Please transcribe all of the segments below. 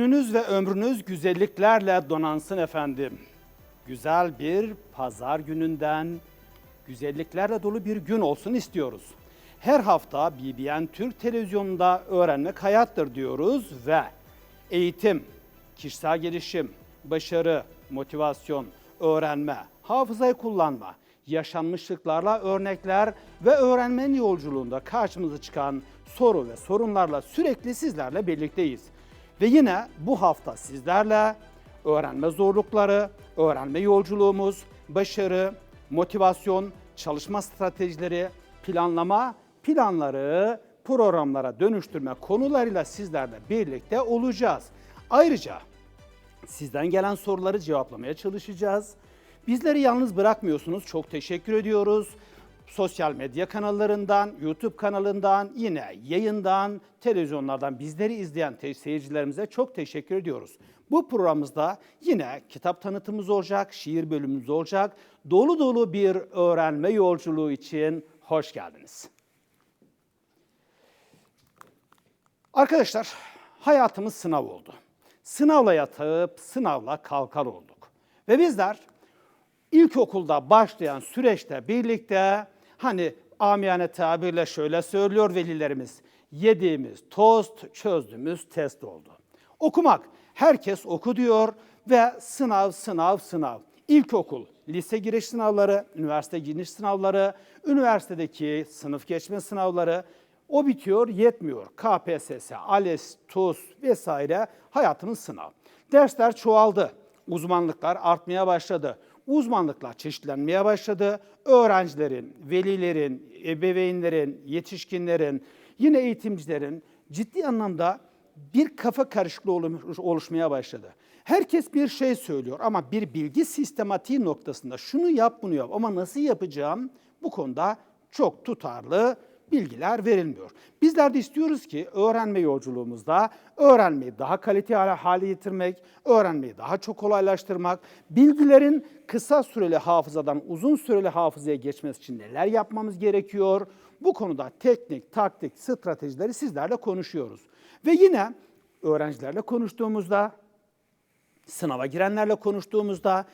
Gününüz ve ömrünüz güzelliklerle donansın efendim. Güzel bir pazar gününden, güzelliklerle dolu bir gün olsun istiyoruz. Her hafta BBN Türk Televizyonu'nda öğrenmek hayattır diyoruz ve eğitim, kişisel gelişim, başarı, motivasyon, öğrenme, hafızayı kullanma, yaşanmışlıklarla örnekler ve öğrenmenin yolculuğunda karşımıza çıkan soru ve sorunlarla sürekli sizlerle birlikteyiz. Ve yine bu hafta sizlerle öğrenme zorlukları, öğrenme yolculuğumuz, başarı, motivasyon, çalışma stratejileri, planlama, planları programlara dönüştürme konularıyla sizlerle birlikte olacağız. Ayrıca Sizden gelen soruları cevaplamaya çalışacağız. Bizleri yalnız bırakmıyorsunuz. Çok teşekkür ediyoruz. Sosyal medya kanallarından, YouTube kanalından, yine yayından, televizyonlardan bizleri izleyen te- seyircilerimize çok teşekkür ediyoruz. Bu programımızda yine kitap tanıtımımız olacak, şiir bölümümüz olacak. Dolu dolu bir öğrenme yolculuğu için hoş geldiniz. Arkadaşlar hayatımız sınav oldu. Sınavla yatıp sınavla kalkar olduk. Ve bizler ilkokulda başlayan süreçte birlikte hani amiyane tabirle şöyle söylüyor velilerimiz. Yediğimiz tost, çözdüğümüz test oldu. Okumak, herkes oku diyor ve sınav, sınav, sınav. İlkokul, lise giriş sınavları, üniversite giriş sınavları, üniversitedeki sınıf geçme sınavları, o bitiyor, yetmiyor. KPSS, ALES, TUS vesaire hayatımız sınav. Dersler çoğaldı. Uzmanlıklar artmaya başladı. Uzmanlıklar çeşitlenmeye başladı. Öğrencilerin, velilerin, ebeveynlerin, yetişkinlerin, yine eğitimcilerin ciddi anlamda bir kafa karışıklığı oluş- oluşmaya başladı. Herkes bir şey söylüyor ama bir bilgi sistematiği noktasında şunu yap bunu yap ama nasıl yapacağım bu konuda çok tutarlı bilgiler verilmiyor. Bizler de istiyoruz ki öğrenme yolculuğumuzda öğrenmeyi daha kaliteli hale- getirmek, öğrenmeyi daha çok kolaylaştırmak, bilgilerin kısa süreli hafızadan uzun süreli hafızaya geçmesi için neler yapmamız gerekiyor? Bu konuda teknik, taktik, stratejileri sizlerle konuşuyoruz. Ve yine öğrencilerle konuştuğumuzda sınava girenlerle konuştuğumuzda,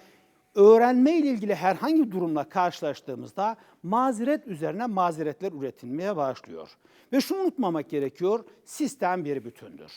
öğrenme ile ilgili herhangi bir durumla karşılaştığımızda mazeret üzerine mazeretler üretilmeye başlıyor. Ve şunu unutmamak gerekiyor, sistem bir bütündür.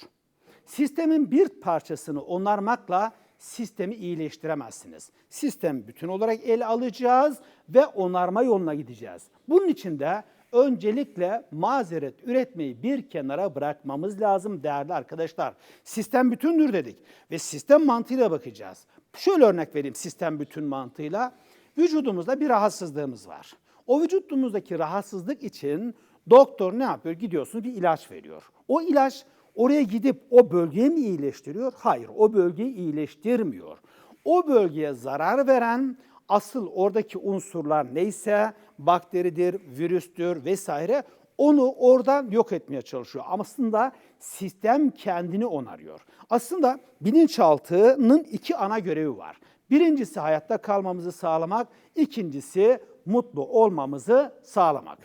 Sistemin bir parçasını onarmakla sistemi iyileştiremezsiniz. Sistem bütün olarak ele alacağız ve onarma yoluna gideceğiz. Bunun için de öncelikle mazeret üretmeyi bir kenara bırakmamız lazım değerli arkadaşlar. Sistem bütündür dedik ve sistem mantığıyla bakacağız. Şöyle örnek vereyim sistem bütün mantığıyla. Vücudumuzda bir rahatsızlığımız var. O vücudumuzdaki rahatsızlık için doktor ne yapıyor? Gidiyorsunuz bir ilaç veriyor. O ilaç oraya gidip o bölgeyi mi iyileştiriyor? Hayır, o bölgeyi iyileştirmiyor. O bölgeye zarar veren asıl oradaki unsurlar neyse bakteridir, virüstür vesaire onu oradan yok etmeye çalışıyor. Aslında sistem kendini onarıyor. Aslında bilinçaltının iki ana görevi var. Birincisi hayatta kalmamızı sağlamak, ikincisi mutlu olmamızı sağlamak.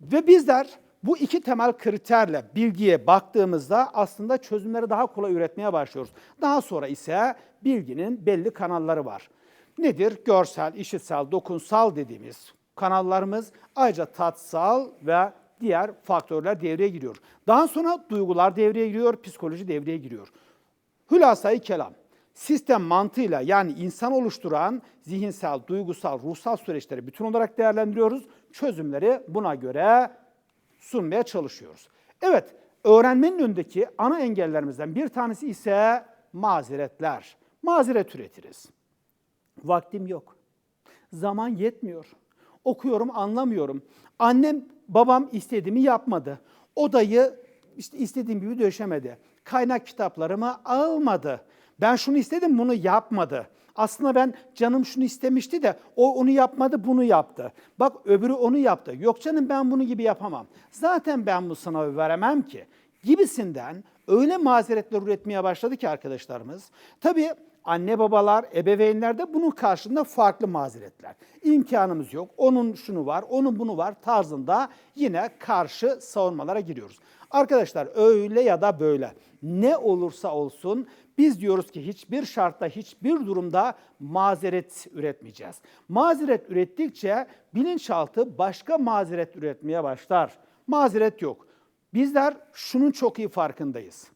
Ve bizler bu iki temel kriterle bilgiye baktığımızda aslında çözümleri daha kolay üretmeye başlıyoruz. Daha sonra ise bilginin belli kanalları var. Nedir? Görsel, işitsel, dokunsal dediğimiz kanallarımız ayrıca tatsal ve diğer faktörler devreye giriyor. Daha sonra duygular devreye giriyor, psikoloji devreye giriyor. Hülasayı kelam. Sistem mantığıyla yani insan oluşturan zihinsel, duygusal, ruhsal süreçleri bütün olarak değerlendiriyoruz. Çözümleri buna göre sunmaya çalışıyoruz. Evet, öğrenmenin önündeki ana engellerimizden bir tanesi ise mazeretler. Mazeret üretiriz. Vaktim yok. Zaman yetmiyor. Okuyorum, anlamıyorum. Annem, babam istediğimi yapmadı. Odayı işte istediğim gibi döşemedi. Kaynak kitaplarımı almadı. Ben şunu istedim, bunu yapmadı. Aslında ben canım şunu istemişti de o onu yapmadı, bunu yaptı. Bak öbürü onu yaptı. Yok canım ben bunu gibi yapamam. Zaten ben bu sınavı veremem ki gibisinden öyle mazeretler üretmeye başladı ki arkadaşlarımız. Tabii anne babalar, ebeveynler de bunun karşılığında farklı mazeretler. İmkanımız yok, onun şunu var, onun bunu var tarzında yine karşı savunmalara giriyoruz. Arkadaşlar öyle ya da böyle ne olursa olsun biz diyoruz ki hiçbir şartta, hiçbir durumda mazeret üretmeyeceğiz. Mazeret ürettikçe bilinçaltı başka mazeret üretmeye başlar. Mazeret yok. Bizler şunun çok iyi farkındayız.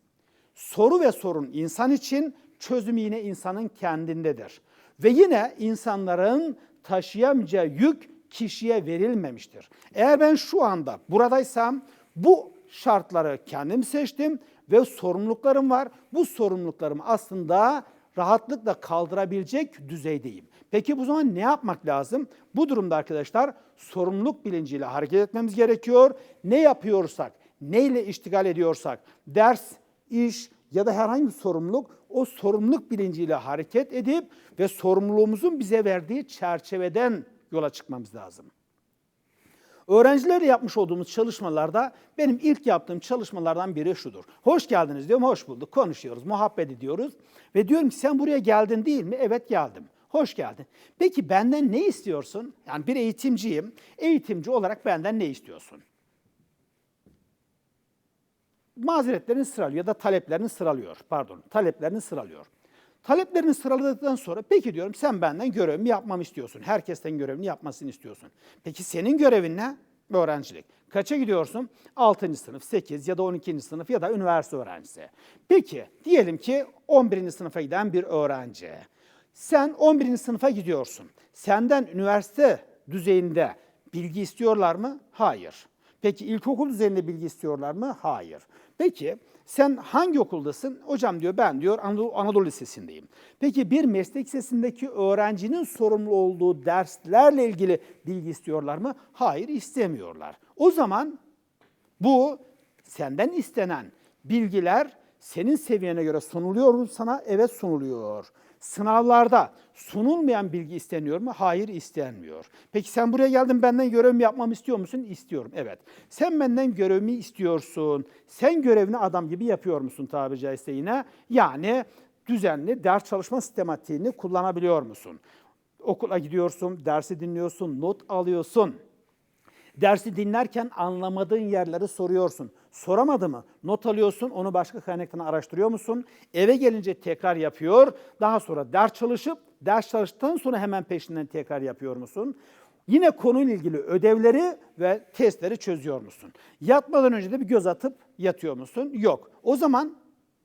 Soru ve sorun insan için, çözüm yine insanın kendindedir. Ve yine insanların taşıyamayacağı yük kişiye verilmemiştir. Eğer ben şu anda buradaysam bu şartları kendim seçtim ve sorumluluklarım var. Bu sorumluluklarımı aslında rahatlıkla kaldırabilecek düzeydeyim. Peki bu zaman ne yapmak lazım? Bu durumda arkadaşlar sorumluluk bilinciyle hareket etmemiz gerekiyor. Ne yapıyorsak, neyle iştigal ediyorsak, ders, iş ya da herhangi bir sorumluluk o sorumluluk bilinciyle hareket edip ve sorumluluğumuzun bize verdiği çerçeveden yola çıkmamız lazım. Öğrencilerle yapmış olduğumuz çalışmalarda benim ilk yaptığım çalışmalardan biri şudur. Hoş geldiniz diyorum, hoş bulduk. Konuşuyoruz, muhabbet ediyoruz. Ve diyorum ki sen buraya geldin değil mi? Evet geldim. Hoş geldin. Peki benden ne istiyorsun? Yani bir eğitimciyim. Eğitimci olarak benden ne istiyorsun? Mazeretlerini sıralıyor ya da taleplerini sıralıyor. Pardon, taleplerini sıralıyor. Taleplerini sıraladıktan sonra peki diyorum sen benden görevimi yapmamı istiyorsun. Herkesten görevini yapmasını istiyorsun. Peki senin görevin ne? Öğrencilik. Kaça gidiyorsun? 6. sınıf, 8 ya da 12. sınıf ya da üniversite öğrencisi. Peki diyelim ki 11. sınıfa giden bir öğrenci. Sen 11. sınıfa gidiyorsun. Senden üniversite düzeyinde bilgi istiyorlar mı? Hayır. Peki ilkokul düzeyinde bilgi istiyorlar mı? Hayır. Peki sen hangi okuldasın? Hocam diyor ben diyor Anadolu, Anadolu Lisesi'ndeyim. Peki bir meslek lisesindeki öğrencinin sorumlu olduğu derslerle ilgili bilgi istiyorlar mı? Hayır istemiyorlar. O zaman bu senden istenen bilgiler senin seviyene göre sunuluyor mu sana? Evet sunuluyor. Sınavlarda sunulmayan bilgi isteniyor mu? Hayır istenmiyor. Peki sen buraya geldin benden görevimi yapmamı istiyor musun? İstiyorum. Evet. Sen benden görevimi istiyorsun. Sen görevini adam gibi yapıyor musun tabiri caizse yine? Yani düzenli ders çalışma sistematiğini kullanabiliyor musun? Okula gidiyorsun, dersi dinliyorsun, not alıyorsun. Dersi dinlerken anlamadığın yerleri soruyorsun. Soramadı mı? Not alıyorsun, onu başka kaynaktan araştırıyor musun? Eve gelince tekrar yapıyor. Daha sonra ders çalışıp, ders çalıştıktan sonra hemen peşinden tekrar yapıyor musun? Yine konuyla ilgili ödevleri ve testleri çözüyor musun? Yatmadan önce de bir göz atıp yatıyor musun? Yok. O zaman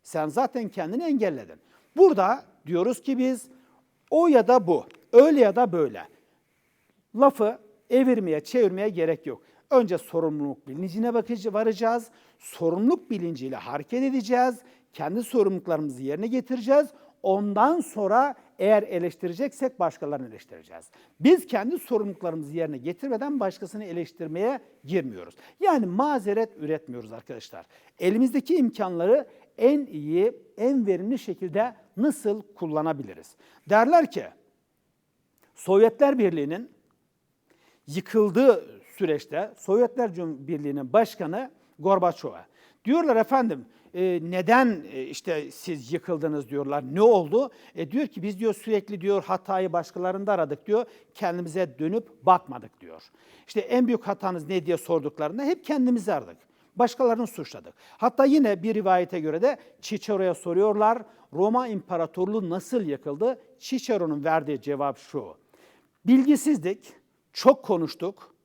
sen zaten kendini engelledin. Burada diyoruz ki biz o ya da bu, öyle ya da böyle. Lafı evirmeye, çevirmeye gerek yok. Önce sorumluluk bilincine bakıcı varacağız. Sorumluluk bilinciyle hareket edeceğiz. Kendi sorumluluklarımızı yerine getireceğiz. Ondan sonra eğer eleştireceksek başkalarını eleştireceğiz. Biz kendi sorumluluklarımızı yerine getirmeden başkasını eleştirmeye girmiyoruz. Yani mazeret üretmiyoruz arkadaşlar. Elimizdeki imkanları en iyi, en verimli şekilde nasıl kullanabiliriz? Derler ki Sovyetler Birliği'nin yıkıldığı süreçte Sovyetler Birliği'nin başkanı Gorbaçov'a diyorlar efendim e, neden e, işte siz yıkıldınız diyorlar. Ne oldu? E, diyor ki biz diyor sürekli diyor hatayı başkalarında aradık diyor. Kendimize dönüp bakmadık diyor. İşte en büyük hatanız ne diye sorduklarında hep kendimizi aradık. Başkalarını suçladık. Hatta yine bir rivayete göre de Cicero'ya soruyorlar. Roma İmparatorluğu nasıl yıkıldı? Cicero'nun verdiği cevap şu. Bilgisizlik, çok konuştuk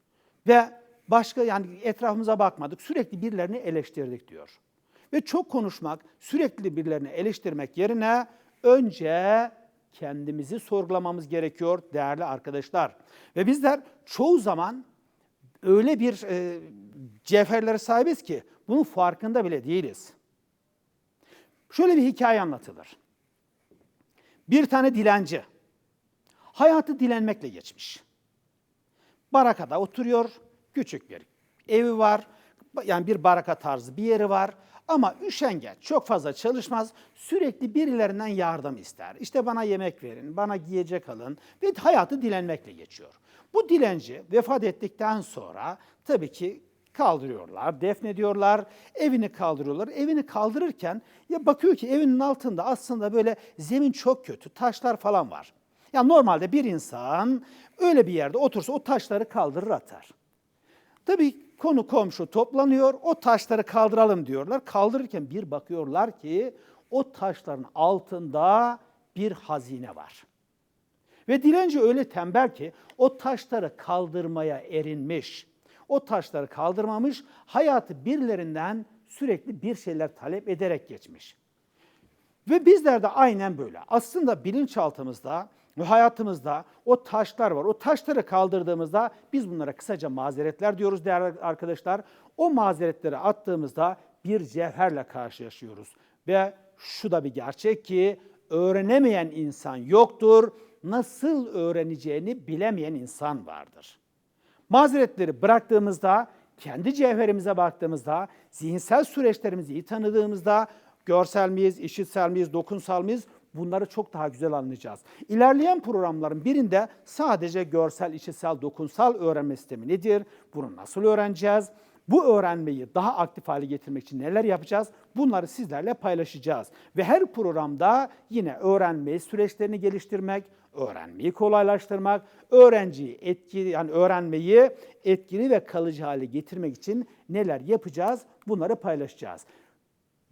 ve başka yani etrafımıza bakmadık. Sürekli birilerini eleştirdik diyor. Ve çok konuşmak, sürekli birilerini eleştirmek yerine önce kendimizi sorgulamamız gerekiyor değerli arkadaşlar. Ve bizler çoğu zaman öyle bir e, cevherlere sahibiz ki bunun farkında bile değiliz. Şöyle bir hikaye anlatılır. Bir tane dilenci hayatı dilenmekle geçmiş. Barakada oturuyor, küçük bir evi var, yani bir baraka tarzı bir yeri var. Ama üşengeç, çok fazla çalışmaz, sürekli birilerinden yardım ister. İşte bana yemek verin, bana giyecek alın ve hayatı dilenmekle geçiyor. Bu dilenci vefat ettikten sonra tabii ki kaldırıyorlar, defnediyorlar, evini kaldırıyorlar. Evini kaldırırken ya bakıyor ki evinin altında aslında böyle zemin çok kötü, taşlar falan var. Ya normalde bir insan öyle bir yerde otursa o taşları kaldırır atar. Tabii konu komşu toplanıyor, o taşları kaldıralım diyorlar. Kaldırırken bir bakıyorlar ki o taşların altında bir hazine var. Ve dilenci öyle tembel ki o taşları kaldırmaya erinmiş. O taşları kaldırmamış, hayatı birilerinden sürekli bir şeyler talep ederek geçmiş. Ve bizler de aynen böyle. Aslında bilinçaltımızda hayatımızda o taşlar var. O taşları kaldırdığımızda biz bunlara kısaca mazeretler diyoruz değerli arkadaşlar. O mazeretleri attığımızda bir cevherle karşılaşıyoruz. Ve şu da bir gerçek ki öğrenemeyen insan yoktur. Nasıl öğreneceğini bilemeyen insan vardır. Mazeretleri bıraktığımızda, kendi cevherimize baktığımızda, zihinsel süreçlerimizi iyi tanıdığımızda görsel miyiz, işitsel miyiz, dokunsal mıyız bunları çok daha güzel anlayacağız. İlerleyen programların birinde sadece görsel, işitsel, dokunsal öğrenme sistemi nedir? Bunu nasıl öğreneceğiz? Bu öğrenmeyi daha aktif hale getirmek için neler yapacağız? Bunları sizlerle paylaşacağız. Ve her programda yine öğrenmeyi, süreçlerini geliştirmek, öğrenmeyi kolaylaştırmak, öğrenciyi etkili yani öğrenmeyi etkili ve kalıcı hale getirmek için neler yapacağız? Bunları paylaşacağız.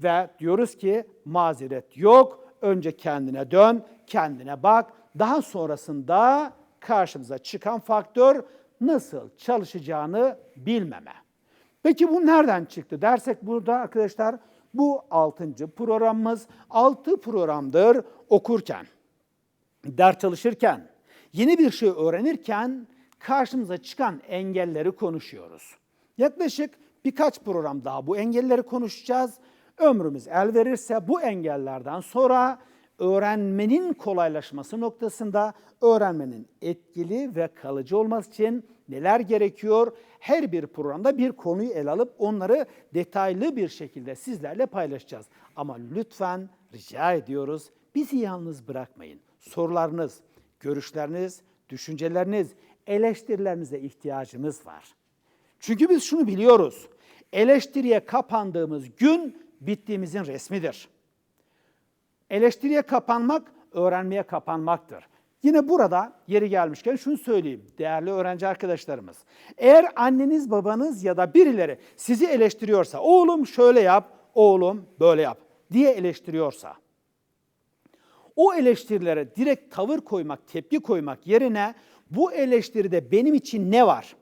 Ve diyoruz ki mazeret yok. Önce kendine dön, kendine bak. Daha sonrasında karşımıza çıkan faktör nasıl çalışacağını bilmeme. Peki bu nereden çıktı dersek burada arkadaşlar bu 6. programımız 6 programdır okurken, ders çalışırken, yeni bir şey öğrenirken karşımıza çıkan engelleri konuşuyoruz. Yaklaşık birkaç program daha bu engelleri konuşacağız. Ömrümüz el verirse bu engellerden sonra öğrenmenin kolaylaşması noktasında öğrenmenin etkili ve kalıcı olması için neler gerekiyor? Her bir programda bir konuyu ele alıp onları detaylı bir şekilde sizlerle paylaşacağız. Ama lütfen rica ediyoruz bizi yalnız bırakmayın. Sorularınız, görüşleriniz, düşünceleriniz, eleştirilerinize ihtiyacımız var. Çünkü biz şunu biliyoruz. Eleştiriye kapandığımız gün bittiğimizin resmidir. Eleştiriye kapanmak, öğrenmeye kapanmaktır. Yine burada yeri gelmişken şunu söyleyeyim değerli öğrenci arkadaşlarımız. Eğer anneniz, babanız ya da birileri sizi eleştiriyorsa, oğlum şöyle yap, oğlum böyle yap diye eleştiriyorsa, o eleştirilere direkt tavır koymak, tepki koymak yerine bu eleştiride benim için ne var?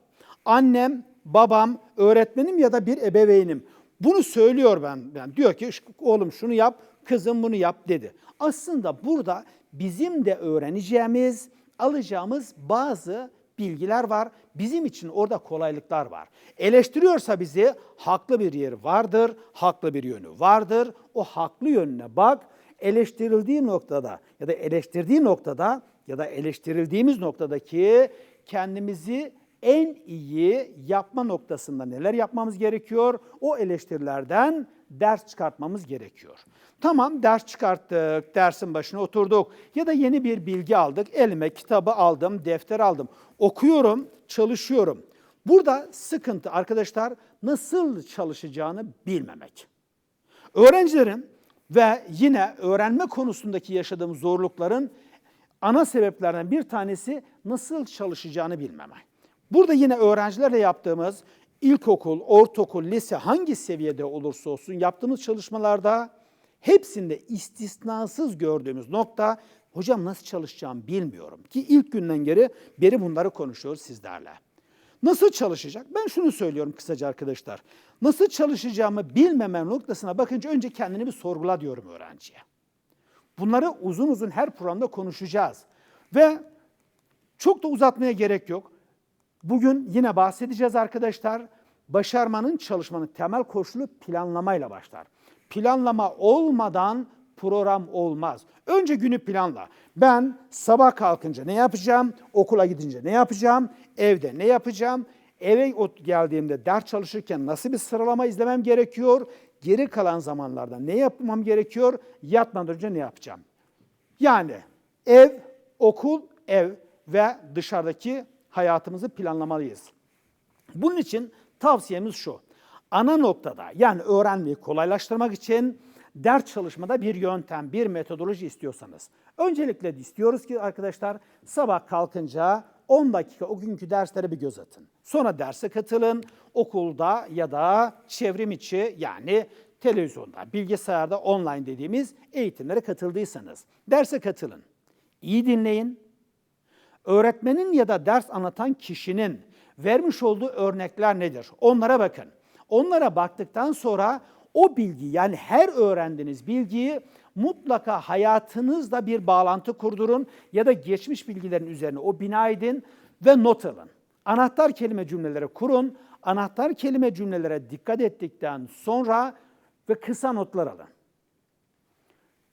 Annem, babam, öğretmenim ya da bir ebeveynim. Bunu söylüyor ben. Yani diyor ki oğlum şunu yap, kızım bunu yap dedi. Aslında burada bizim de öğreneceğimiz, alacağımız bazı bilgiler var. Bizim için orada kolaylıklar var. Eleştiriyorsa bizi haklı bir yeri vardır, haklı bir yönü vardır. O haklı yönüne bak. Eleştirildiği noktada ya da eleştirdiği noktada ya da eleştirildiğimiz noktadaki kendimizi en iyi yapma noktasında neler yapmamız gerekiyor? O eleştirilerden ders çıkartmamız gerekiyor. Tamam ders çıkarttık, dersin başına oturduk ya da yeni bir bilgi aldık. Elime kitabı aldım, defter aldım. Okuyorum, çalışıyorum. Burada sıkıntı arkadaşlar nasıl çalışacağını bilmemek. Öğrencilerin ve yine öğrenme konusundaki yaşadığım zorlukların ana sebeplerinden bir tanesi nasıl çalışacağını bilmemek. Burada yine öğrencilerle yaptığımız ilkokul, ortaokul, lise hangi seviyede olursa olsun yaptığımız çalışmalarda hepsinde istisnasız gördüğümüz nokta hocam nasıl çalışacağım bilmiyorum ki ilk günden geri beri bunları konuşuyoruz sizlerle. Nasıl çalışacak? Ben şunu söylüyorum kısaca arkadaşlar. Nasıl çalışacağımı bilmemem noktasına bakınca önce kendini bir sorgula diyorum öğrenciye. Bunları uzun uzun her programda konuşacağız. Ve çok da uzatmaya gerek yok. Bugün yine bahsedeceğiz arkadaşlar. Başarmanın, çalışmanın temel koşulu planlamayla başlar. Planlama olmadan program olmaz. Önce günü planla. Ben sabah kalkınca ne yapacağım? Okula gidince ne yapacağım? Evde ne yapacağım? Eve geldiğimde ders çalışırken nasıl bir sıralama izlemem gerekiyor? Geri kalan zamanlarda ne yapmam gerekiyor? Yatmadan önce ne yapacağım? Yani ev, okul, ev ve dışarıdaki hayatımızı planlamalıyız. Bunun için Tavsiyemiz şu. Ana noktada yani öğrenmeyi kolaylaştırmak için ders çalışmada bir yöntem, bir metodoloji istiyorsanız. Öncelikle istiyoruz ki arkadaşlar sabah kalkınca 10 dakika o günkü derslere bir göz atın. Sonra derse katılın. Okulda ya da çevrim içi yani televizyonda, bilgisayarda online dediğimiz eğitimlere katıldıysanız derse katılın. İyi dinleyin. Öğretmenin ya da ders anlatan kişinin vermiş olduğu örnekler nedir? Onlara bakın. Onlara baktıktan sonra o bilgi yani her öğrendiğiniz bilgiyi mutlaka hayatınızla bir bağlantı kurdurun ya da geçmiş bilgilerin üzerine o bina edin ve not alın. Anahtar kelime cümleleri kurun. Anahtar kelime cümlelere dikkat ettikten sonra ve kısa notlar alın.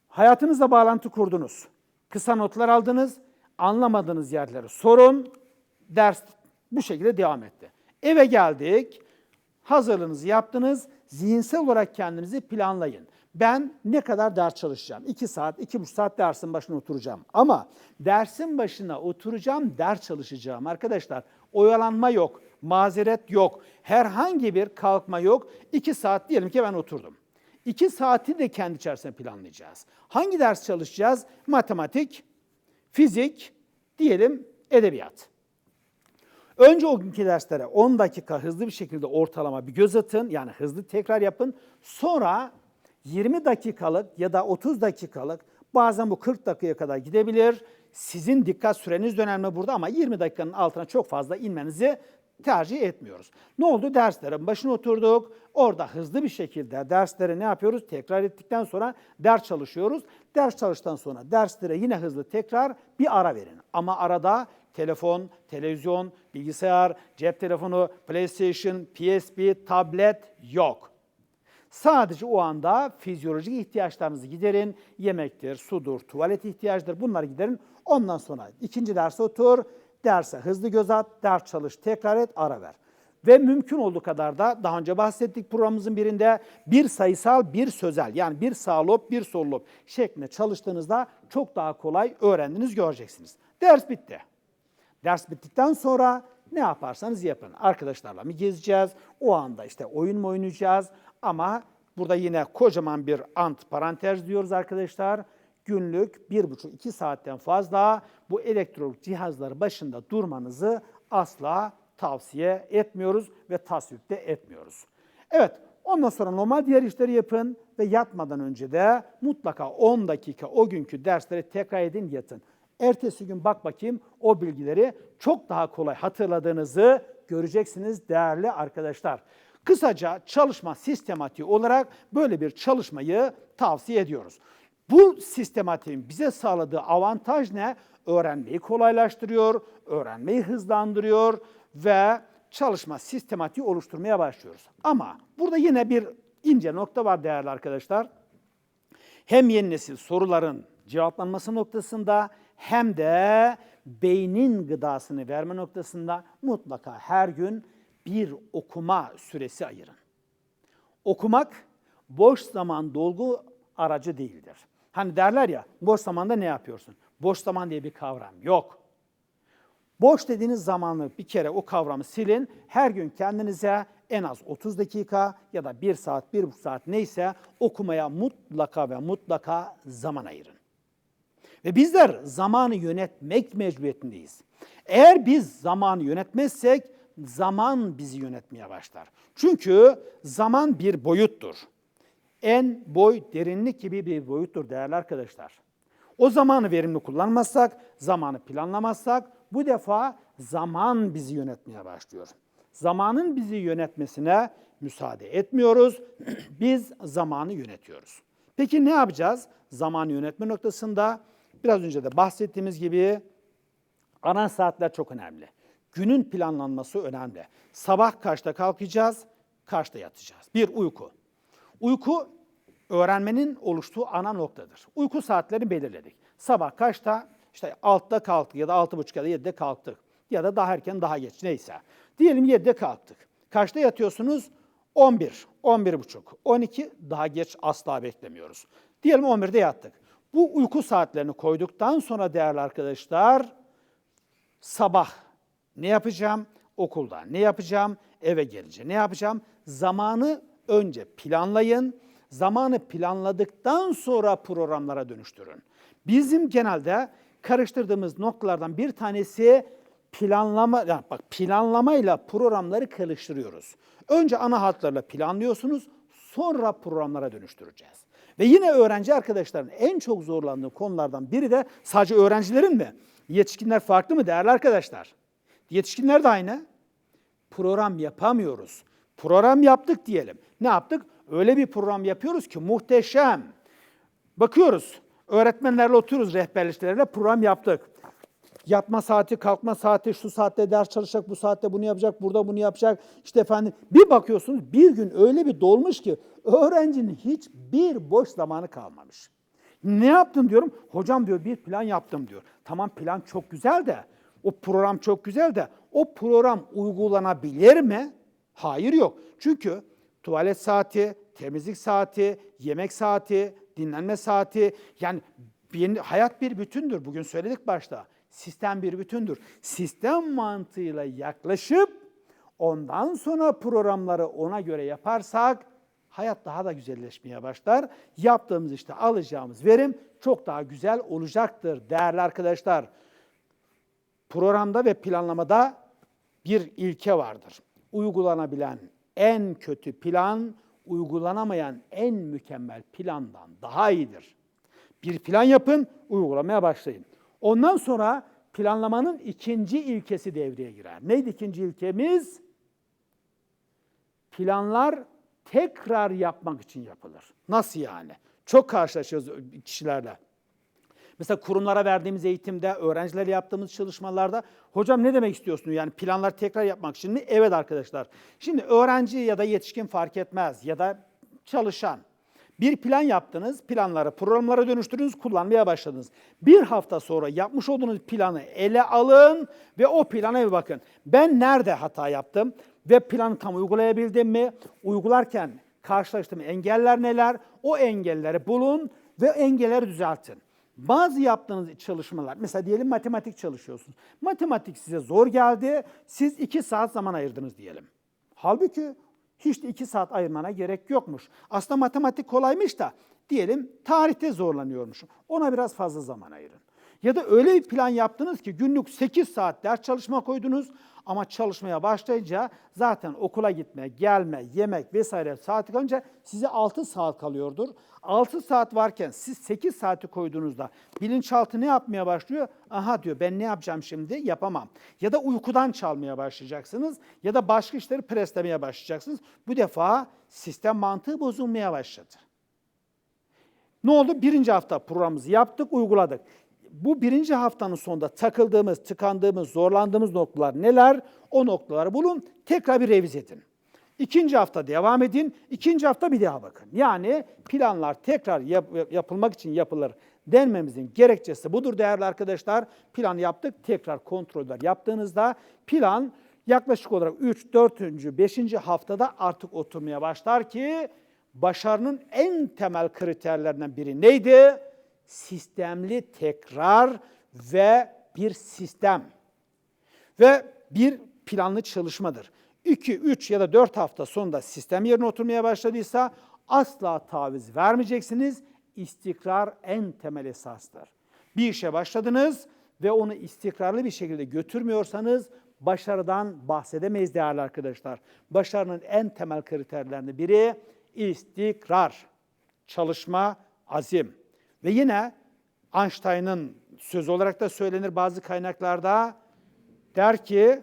Hayatınızla bağlantı kurdunuz. Kısa notlar aldınız. Anlamadığınız yerleri sorun. Ders bu şekilde devam etti. Eve geldik. Hazırlığınızı yaptınız. Zihinsel olarak kendinizi planlayın. Ben ne kadar ders çalışacağım? 2 saat, 2,5 saat dersin başına oturacağım. Ama dersin başına oturacağım, ders çalışacağım. Arkadaşlar oyalanma yok, mazeret yok, herhangi bir kalkma yok. 2 saat diyelim ki ben oturdum. 2 saati de kendi içerisinde planlayacağız. Hangi ders çalışacağız? Matematik, fizik, diyelim edebiyat. Önce o günkü derslere 10 dakika hızlı bir şekilde ortalama bir göz atın. Yani hızlı tekrar yapın. Sonra 20 dakikalık ya da 30 dakikalık bazen bu 40 dakikaya kadar gidebilir. Sizin dikkat süreniz önemli burada ama 20 dakikanın altına çok fazla inmenizi tercih etmiyoruz. Ne oldu? Derslerin başına oturduk. Orada hızlı bir şekilde dersleri ne yapıyoruz? Tekrar ettikten sonra ders çalışıyoruz. Ders çalıştıktan sonra derslere yine hızlı tekrar bir ara verin. Ama arada telefon, televizyon, bilgisayar, cep telefonu, PlayStation, PSP, tablet yok. Sadece o anda fizyolojik ihtiyaçlarınızı giderin. Yemektir, sudur, tuvalet ihtiyaçları bunları giderin. Ondan sonra ikinci derse otur, derse hızlı göz at, ders çalış, tekrar et, ara ver. Ve mümkün olduğu kadar da daha önce bahsettik programımızın birinde bir sayısal, bir sözel yani bir sağ bir sol şeklinde çalıştığınızda çok daha kolay öğrendiniz göreceksiniz. Ders bitti. Ders bittikten sonra ne yaparsanız yapın. Arkadaşlarla mı gezeceğiz? O anda işte oyun mu oynayacağız? Ama burada yine kocaman bir ant parantez diyoruz arkadaşlar. Günlük bir buçuk iki saatten fazla bu elektronik cihazları başında durmanızı asla tavsiye etmiyoruz ve tasvip de etmiyoruz. Evet, ondan sonra normal diğer işleri yapın ve yatmadan önce de mutlaka 10 dakika o günkü dersleri tekrar edin yatın. Ertesi gün bak bakayım o bilgileri çok daha kolay hatırladığınızı göreceksiniz değerli arkadaşlar. Kısaca çalışma sistematiği olarak böyle bir çalışmayı tavsiye ediyoruz. Bu sistematiğin bize sağladığı avantaj ne? Öğrenmeyi kolaylaştırıyor, öğrenmeyi hızlandırıyor ve çalışma sistematiği oluşturmaya başlıyoruz. Ama burada yine bir ince nokta var değerli arkadaşlar. Hem yeni nesil soruların cevaplanması noktasında hem de beynin gıdasını verme noktasında mutlaka her gün bir okuma süresi ayırın. Okumak boş zaman dolgu aracı değildir. Hani derler ya boş zamanda ne yapıyorsun? Boş zaman diye bir kavram yok. Boş dediğiniz zamanı bir kere o kavramı silin. Her gün kendinize en az 30 dakika ya da 1 saat, 1,5 saat neyse okumaya mutlaka ve mutlaka zaman ayırın. Ve bizler zamanı yönetmek mecburiyetindeyiz. Eğer biz zamanı yönetmezsek zaman bizi yönetmeye başlar. Çünkü zaman bir boyuttur. En boy derinlik gibi bir boyuttur değerli arkadaşlar. O zamanı verimli kullanmazsak, zamanı planlamazsak bu defa zaman bizi yönetmeye başlıyor. Zamanın bizi yönetmesine müsaade etmiyoruz. Biz zamanı yönetiyoruz. Peki ne yapacağız? Zaman yönetme noktasında biraz önce de bahsettiğimiz gibi ana saatler çok önemli. Günün planlanması önemli. Sabah kaçta kalkacağız, kaçta yatacağız? Bir uyku. Uyku öğrenmenin oluştuğu ana noktadır. Uyku saatlerini belirledik. Sabah kaçta? İşte 6'da kalktık ya da 6.30 ya da 7'de kalktık. Ya da daha erken daha geç neyse. Diyelim 7'de kalktık. Kaçta yatıyorsunuz? 11, 11.30, 12 daha geç asla beklemiyoruz. Diyelim 11'de yattık. Bu uyku saatlerini koyduktan sonra değerli arkadaşlar sabah ne yapacağım? Okulda ne yapacağım? Eve gelince ne yapacağım? Zamanı önce planlayın. Zamanı planladıktan sonra programlara dönüştürün. Bizim genelde karıştırdığımız noktalardan bir tanesi planlama, ya bak planlamayla programları karıştırıyoruz. Önce ana hatlarla planlıyorsunuz, sonra programlara dönüştüreceğiz. Ve yine öğrenci arkadaşların en çok zorlandığı konulardan biri de sadece öğrencilerin mi? Yetişkinler farklı mı değerli arkadaşlar? Yetişkinler de aynı. Program yapamıyoruz. Program yaptık diyelim. Ne yaptık? Öyle bir program yapıyoruz ki muhteşem. Bakıyoruz. Öğretmenlerle oturuyoruz rehberliklerle program yaptık. Yatma saati, kalkma saati, şu saatte ders çalışacak, bu saatte bunu yapacak, burada bunu yapacak. İşte efendim bir bakıyorsunuz bir gün öyle bir dolmuş ki öğrencinin hiçbir boş zamanı kalmamış. Ne yaptın diyorum. Hocam diyor bir plan yaptım diyor. Tamam plan çok güzel de o program çok güzel de o program uygulanabilir mi? Hayır yok. Çünkü tuvalet saati, temizlik saati, yemek saati, dinlenme saati yani bir, hayat bir bütündür. Bugün söyledik başta. Sistem bir bütündür. Sistem mantığıyla yaklaşıp ondan sonra programları ona göre yaparsak hayat daha da güzelleşmeye başlar. Yaptığımız işte alacağımız verim çok daha güzel olacaktır değerli arkadaşlar. Programda ve planlamada bir ilke vardır. Uygulanabilen en kötü plan uygulanamayan en mükemmel plandan daha iyidir. Bir plan yapın, uygulamaya başlayın. Ondan sonra planlamanın ikinci ilkesi devreye girer. Neydi ikinci ilkemiz? Planlar tekrar yapmak için yapılır. Nasıl yani? Çok karşılaşıyoruz kişilerle. Mesela kurumlara verdiğimiz eğitimde, öğrencilerle yaptığımız çalışmalarda hocam ne demek istiyorsun? Yani planlar tekrar yapmak için mi? Evet arkadaşlar. Şimdi öğrenci ya da yetişkin fark etmez ya da çalışan. Bir plan yaptınız, planları programlara dönüştürdünüz, kullanmaya başladınız. Bir hafta sonra yapmış olduğunuz planı ele alın ve o plana bir bakın. Ben nerede hata yaptım ve planı tam uygulayabildim mi? Uygularken karşılaştığım engeller neler? O engelleri bulun ve engelleri düzeltin. Bazı yaptığınız çalışmalar, mesela diyelim matematik çalışıyorsunuz. Matematik size zor geldi, siz iki saat zaman ayırdınız diyelim. Halbuki hiç de iki saat ayırmana gerek yokmuş. Aslında matematik kolaymış da diyelim tarihte zorlanıyormuş. Ona biraz fazla zaman ayırın. Ya da öyle bir plan yaptınız ki günlük 8 saat ders çalışma koydunuz ama çalışmaya başlayınca zaten okula gitme, gelme, yemek vesaire saati kalınca size 6 saat kalıyordur. 6 saat varken siz 8 saati koyduğunuzda bilinçaltı ne yapmaya başlıyor? Aha diyor ben ne yapacağım şimdi? Yapamam. Ya da uykudan çalmaya başlayacaksınız ya da başka işleri preslemeye başlayacaksınız. Bu defa sistem mantığı bozulmaya başladı. Ne oldu? Birinci hafta programımızı yaptık, uyguladık bu birinci haftanın sonunda takıldığımız, tıkandığımız, zorlandığımız noktalar neler? O noktaları bulun, tekrar bir revize edin. İkinci hafta devam edin, ikinci hafta bir daha bakın. Yani planlar tekrar yap, yapılmak için yapılır denmemizin gerekçesi budur değerli arkadaşlar. Plan yaptık, tekrar kontroller yaptığınızda plan yaklaşık olarak 3, 4. 5. haftada artık oturmaya başlar ki başarının en temel kriterlerinden biri neydi? Sistemli tekrar ve bir sistem ve bir planlı çalışmadır. 2, 3 ya da 4 hafta sonunda sistem yerine oturmaya başladıysa asla taviz vermeyeceksiniz. İstikrar en temel esastır. Bir işe başladınız ve onu istikrarlı bir şekilde götürmüyorsanız başarıdan bahsedemeyiz değerli arkadaşlar. Başarının en temel kriterlerinden biri istikrar, çalışma, azim. Ve yine Einstein'ın söz olarak da söylenir bazı kaynaklarda der ki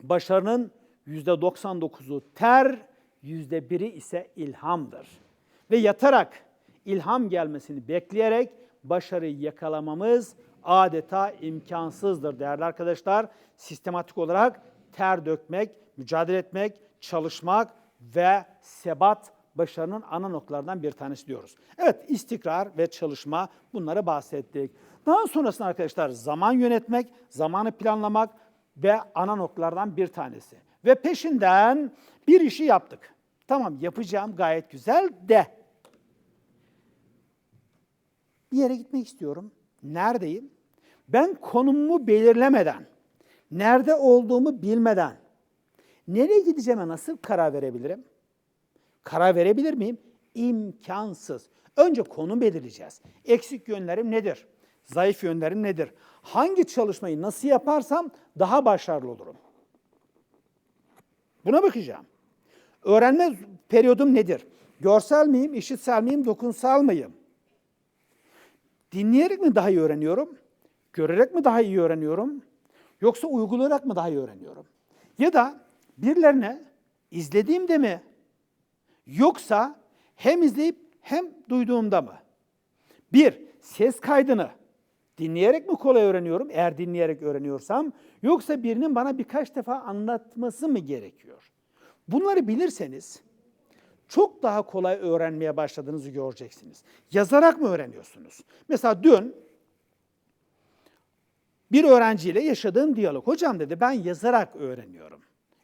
başarının yüzde 99'u ter, yüzde biri ise ilhamdır. Ve yatarak ilham gelmesini bekleyerek başarıyı yakalamamız adeta imkansızdır değerli arkadaşlar. Sistematik olarak ter dökmek, mücadele etmek, çalışmak ve sebat başarının ana noktalarından bir tanesi diyoruz. Evet istikrar ve çalışma bunları bahsettik. Daha sonrasında arkadaşlar zaman yönetmek, zamanı planlamak ve ana noktalardan bir tanesi. Ve peşinden bir işi yaptık. Tamam yapacağım gayet güzel de bir yere gitmek istiyorum. Neredeyim? Ben konumumu belirlemeden nerede olduğumu bilmeden nereye gideceğime nasıl karar verebilirim? Karar verebilir miyim? İmkansız. Önce konu belirleyeceğiz. Eksik yönlerim nedir? Zayıf yönlerim nedir? Hangi çalışmayı nasıl yaparsam daha başarılı olurum? Buna bakacağım. Öğrenme periyodum nedir? Görsel miyim, işitsel miyim, dokunsal mıyım? Dinleyerek mi daha iyi öğreniyorum? Görerek mi daha iyi öğreniyorum? Yoksa uygulayarak mı daha iyi öğreniyorum? Ya da birilerine izlediğimde mi? Yoksa hem izleyip hem duyduğumda mı? Bir, ses kaydını dinleyerek mi kolay öğreniyorum? Eğer dinleyerek öğreniyorsam yoksa birinin bana birkaç defa anlatması mı gerekiyor? Bunları bilirseniz çok daha kolay öğrenmeye başladığınızı göreceksiniz. Yazarak mı öğreniyorsunuz? Mesela dün bir öğrenciyle yaşadığım diyalog. Hocam dedi ben yazarak öğreniyorum.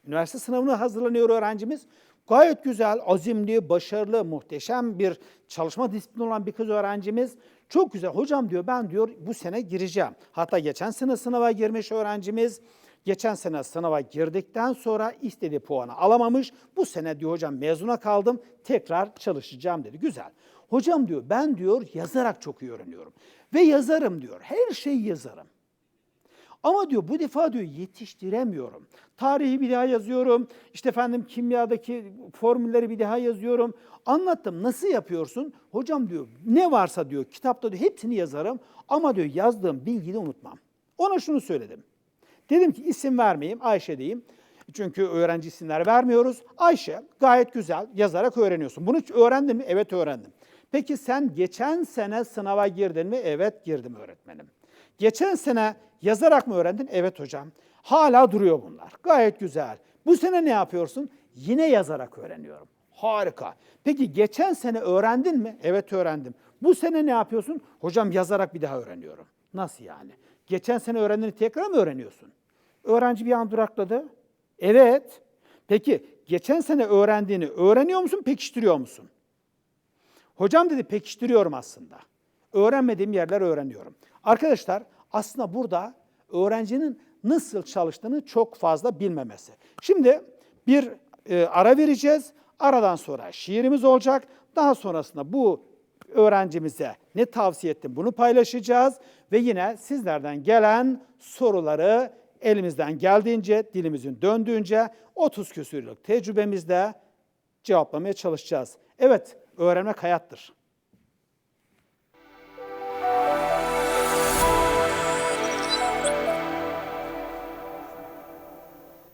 Üniversite sınavına hazırlanıyor öğrencimiz. Gayet güzel, azimli, başarılı, muhteşem bir çalışma disiplini olan bir kız öğrencimiz. Çok güzel. Hocam diyor ben diyor bu sene gireceğim. Hatta geçen sene sınava girmiş öğrencimiz. Geçen sene sınava girdikten sonra istediği puanı alamamış. Bu sene diyor hocam mezuna kaldım. Tekrar çalışacağım dedi. Güzel. Hocam diyor ben diyor yazarak çok iyi öğreniyorum. Ve yazarım diyor. Her şeyi yazarım. Ama diyor bu defa diyor yetiştiremiyorum. Tarihi bir daha yazıyorum. İşte efendim kimyadaki formülleri bir daha yazıyorum. Anlattım nasıl yapıyorsun? Hocam diyor ne varsa diyor kitapta diyor hepsini yazarım. Ama diyor yazdığım bilgiyi de unutmam. Ona şunu söyledim. Dedim ki isim vermeyeyim Ayşe diyeyim. Çünkü öğrenci isimler vermiyoruz. Ayşe gayet güzel yazarak öğreniyorsun. Bunu öğrendin mi? Evet öğrendim. Peki sen geçen sene sınava girdin mi? Evet girdim öğretmenim. Geçen sene yazarak mı öğrendin? Evet hocam. Hala duruyor bunlar. Gayet güzel. Bu sene ne yapıyorsun? Yine yazarak öğreniyorum. Harika. Peki geçen sene öğrendin mi? Evet öğrendim. Bu sene ne yapıyorsun? Hocam yazarak bir daha öğreniyorum. Nasıl yani? Geçen sene öğrendiğini tekrar mı öğreniyorsun? Öğrenci bir an durakladı. Evet. Peki geçen sene öğrendiğini öğreniyor musun, pekiştiriyor musun? Hocam dedi pekiştiriyorum aslında. Öğrenmediğim yerler öğreniyorum. Arkadaşlar aslında burada öğrencinin nasıl çalıştığını çok fazla bilmemesi. Şimdi bir e, ara vereceğiz. Aradan sonra şiirimiz olacak. Daha sonrasında bu öğrencimize ne tavsiye ettim bunu paylaşacağız. Ve yine sizlerden gelen soruları elimizden geldiğince, dilimizin döndüğünce 30 küsürlük tecrübemizde cevaplamaya çalışacağız. Evet, öğrenmek hayattır.